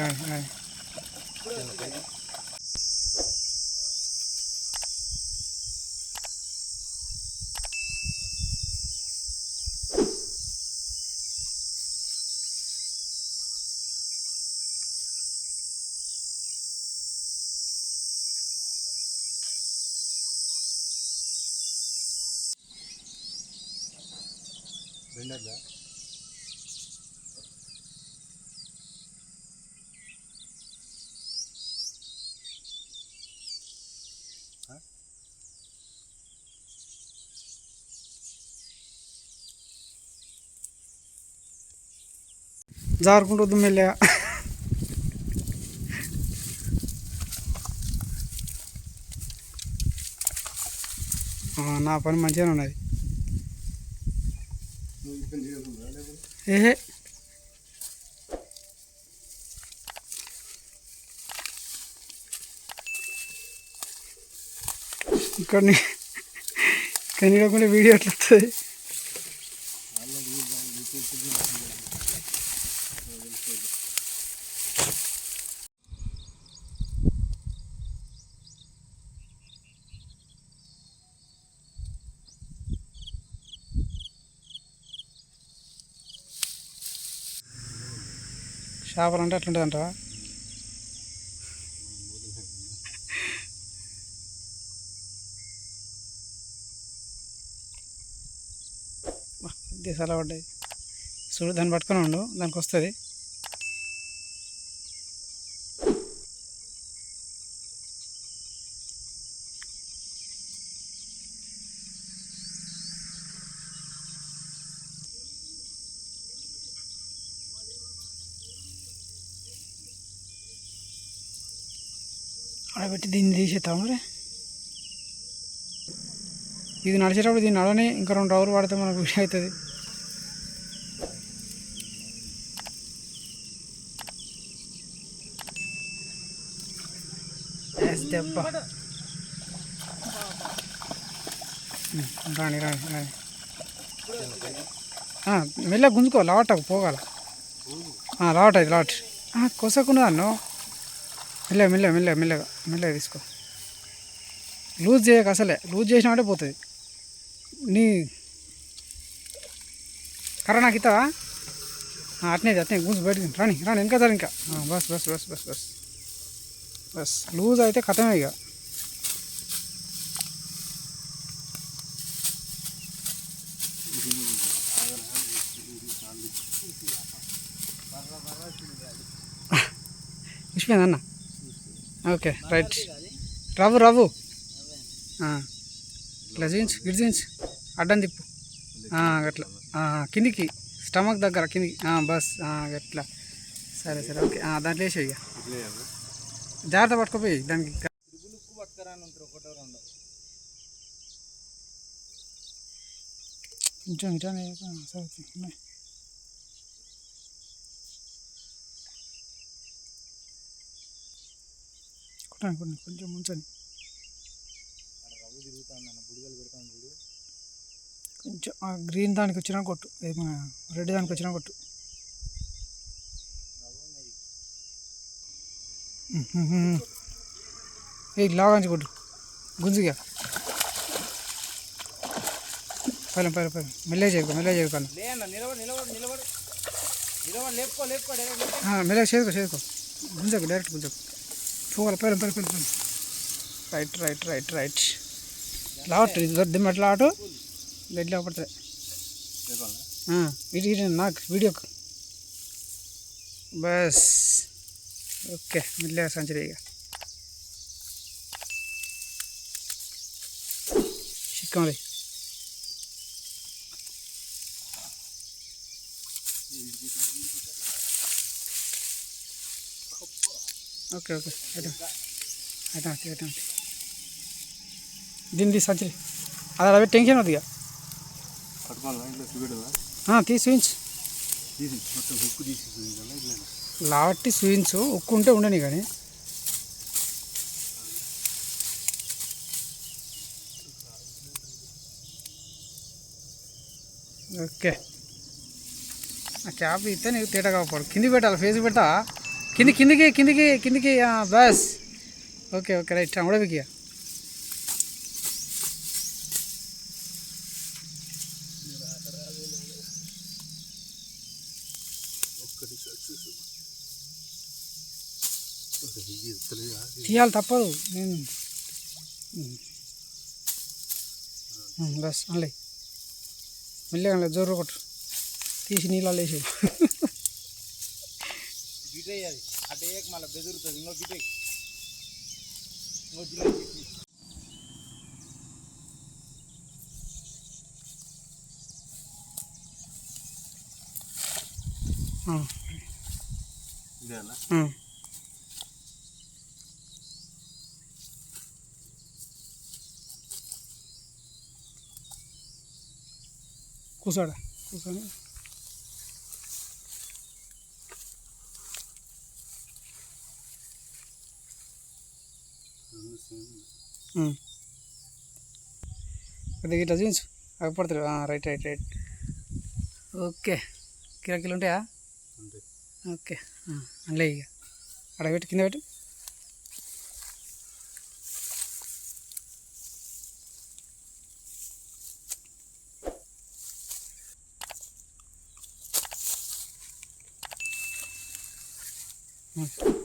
రాని రాని బెండర్దా జారుకుంటూ దుమ్మెళ్ళా నా పని మంచిగానే ఉన్నది. ఏహే. ఇక్కడ నీ- ఇక్కడ వీడియో ఎట్లా వస్తుంది చేపలు అంటే అట్లుంటుంది అంటావా దేశాలు పడ్డాయి. చూడు దాన్ని పట్టుకొని ఉండు దానికి వస్తుంది ఆడబెట్టి దీన్ని తీసేస్తాం మరి. ఇది నడిచేటప్పుడు దీన్ని నడవని ఇంకా రెండు రోజులు పడితే మనకు విషయం అవుతుంది. దెబ్బ. రాని రాని రాని. మెల్లగా గుంజుకో లావటకు పోగాల. ఆ, లావట ఇది లావట్ కొసకున్నా మెల్లగా మెల్లగా మెల్లగా మెల్లగా మెల్లగా తీసుకో. లూజ్ చేయక అసలే లూజ్ చేసినామంటే పోతుంది. నీ కర్ర నాకు ఇస్తావా? ఆ, అట్నే అట్నే గుంజు బయటకి రాని రాని ఇంకా సార్ ఇంకా బస్ బస్ బస్ బస్ బస్. బస్. లూజ్ అయితే కథమే ఇక. విషయం అన్న ఓకే రైట్. రవ్వు రవ్వు. ఇట్లా జీన్స్ ఇటు జీన్స్ అడ్డం తిప్పు. అట్లా. కిందికి స్టమక్ దగ్గర కిందికి బస్ అట్లా. గట్లా సరే సరే ఓకే. దాంట్లో వేసే ఇక. జాగ్రత్త పట్టుకోపోయి దానికి కొంచెం ఇటానే సరే. కొట్టండి కొంచెం ముంచండి. కొంచెం ఆ గ్రీన్ దానికి వచ్చినా కొట్టు మన రెడ్ దానికి వచ్చినా కొట్టు. ఏ లాగాంచి కొట్టు. గుంజుగా. పైన పైన పైన. మెల్లే చేయకు మెల్లే చేయకు కన్నా మెల్లగా చేసుకో చేసుకో గుంజకు డైరెక్ట్ గుంజకు. పోవాలి పైన పైన పైన పైన రైట్ రైట్ రైట్ రైట్ లావట్ ఇది దిమ్మ ఎట్లా ఆటు గడ్డి పడుతుంది లేపాలా ఇటు ఇటు నాకు వీడియోకు బస్ ఓకే మెల్లగా సంచరి ఇక చిక్కండి ఓకే ఓకే. అటు అటు అటు అటు దీన్ని సంచరి అది అలా టెన్షన్ అవుతుంది ఇక. తీసి తీసి తీసి ఇట్లా లావట్టి చూయించు ఉక్కు ఉంటే ఉండని కానీ. ఓకే. ఆ క్యాప్ ఇస్తే నీకు తేట కాపాడు కింది పెట్టాలి? ఫేస్ పెట్టా కింది కిందికి కిందికి కిందికి బస్. ఓకే ఓకే రైట్ ఉడవికి ఒక్కటి తీయాలి తప్పదు. నేను బస్ ఉమ్, బస్ అనలే జోరు కొట్టు. తీసి నీళ్ళు వేసి అది. అటే మళ్ళీ బెదురుతుంది. ఇంకో గిటే ఇంకో జిల్లా ఇదేనా? కూర్చోడా కూర్చొని కొద్దిగా ఇట్లా చూపించు. అగపడతాడు right right right. Okay. Kilo kilo ఉంటాయా? ఓకే. అందులో ఇక. అక్కడ పెట్టి కింద పెట్టు. ఉమ్.